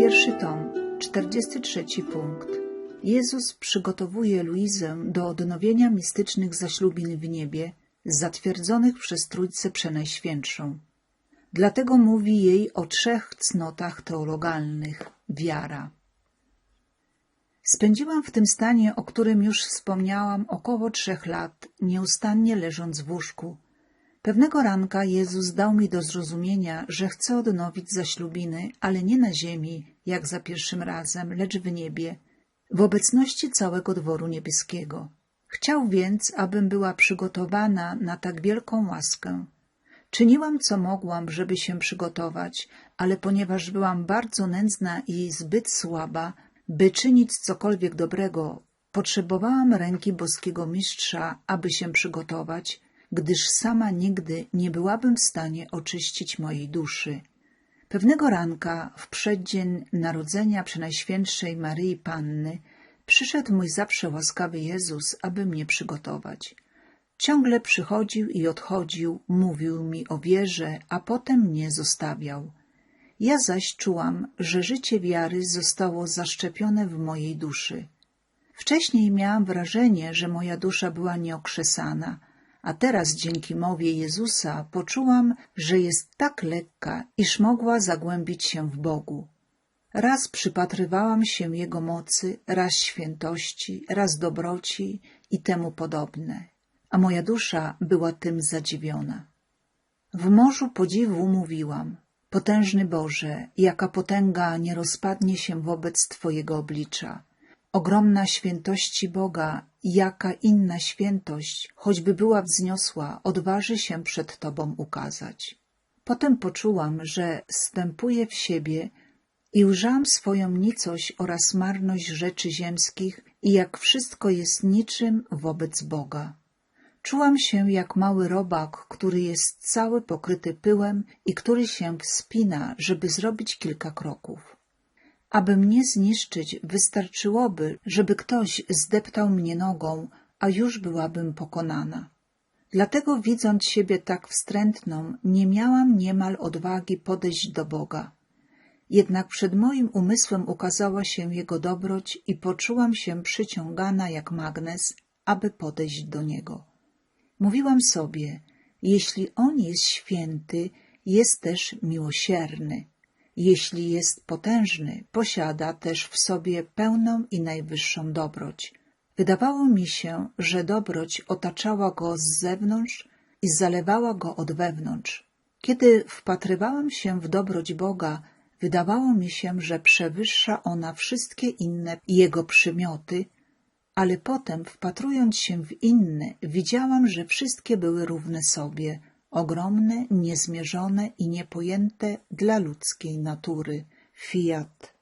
Pierwszy tom, 43 punkt. Jezus przygotowuje Luizę do odnowienia mistycznych zaślubin w niebie, zatwierdzonych przez Trójcę Przenajświętszą. Dlatego mówi jej o trzech cnotach teologalnych – wiara. Spędziłam w tym stanie, o którym już wspomniałam, około trzech lat, nieustannie leżąc w łóżku. Pewnego ranka Jezus dał mi do zrozumienia, że chce odnowić zaślubiny, ale nie na ziemi, jak za pierwszym razem, lecz w niebie, w obecności całego dworu niebieskiego. Chciał więc, abym była przygotowana na tak wielką łaskę. Czyniłam, co mogłam, żeby się przygotować, ale ponieważ byłam bardzo nędzna i zbyt słaba, by czynić cokolwiek dobrego, potrzebowałam ręki boskiego mistrza, aby się przygotować, gdyż sama nigdy nie byłabym w stanie oczyścić mojej duszy. Pewnego ranka, w przeddzień narodzenia Przenajświętszej Maryi Panny, przyszedł mój zawsze łaskawy Jezus, aby mnie przygotować. Ciągle przychodził i odchodził, mówił mi o wierze, a potem mnie zostawiał. Ja zaś czułam, że życie wiary zostało zaszczepione w mojej duszy. Wcześniej miałam wrażenie, że moja dusza była nieokrzesana, a teraz dzięki mowie Jezusa poczułam, że jest tak lekka, iż mogła zagłębić się w Bogu. Raz przypatrywałam się Jego mocy, raz świętości, raz dobroci i temu podobne, a moja dusza była tym zadziwiona. W morzu podziwu mówiłam, potężny Boże, jaka potęga nie rozpadnie się wobec Twojego oblicza. Ogromna świętości Boga, jaka inna świętość, choćby była wzniosła, odważy się przed Tobą ukazać. Potem poczułam, że stępuję w siebie i ujrzałam swoją nicość oraz marność rzeczy ziemskich i jak wszystko jest niczym wobec Boga. Czułam się jak mały robak, który jest cały pokryty pyłem i który się wspina, żeby zrobić kilka kroków. Aby mnie zniszczyć, wystarczyłoby, żeby ktoś zdeptał mnie nogą, a już byłabym pokonana. Dlatego, widząc siebie tak wstrętną, nie miałam niemal odwagi podejść do Boga. Jednak przed moim umysłem ukazała się Jego dobroć i poczułam się przyciągana jak magnes, aby podejść do Niego. Mówiłam sobie, jeśli On jest święty, jest też miłosierny. Jeśli jest potężny, posiada też w sobie pełną i najwyższą dobroć. Wydawało mi się, że dobroć otaczała go z zewnątrz i zalewała go od wewnątrz. Kiedy wpatrywałam się w dobroć Boga, wydawało mi się, że przewyższa ona wszystkie inne jego przymioty, ale potem, wpatrując się w inne, widziałam, że wszystkie były równe sobie, ogromne, niezmierzone i niepojęte dla ludzkiej natury. Fiat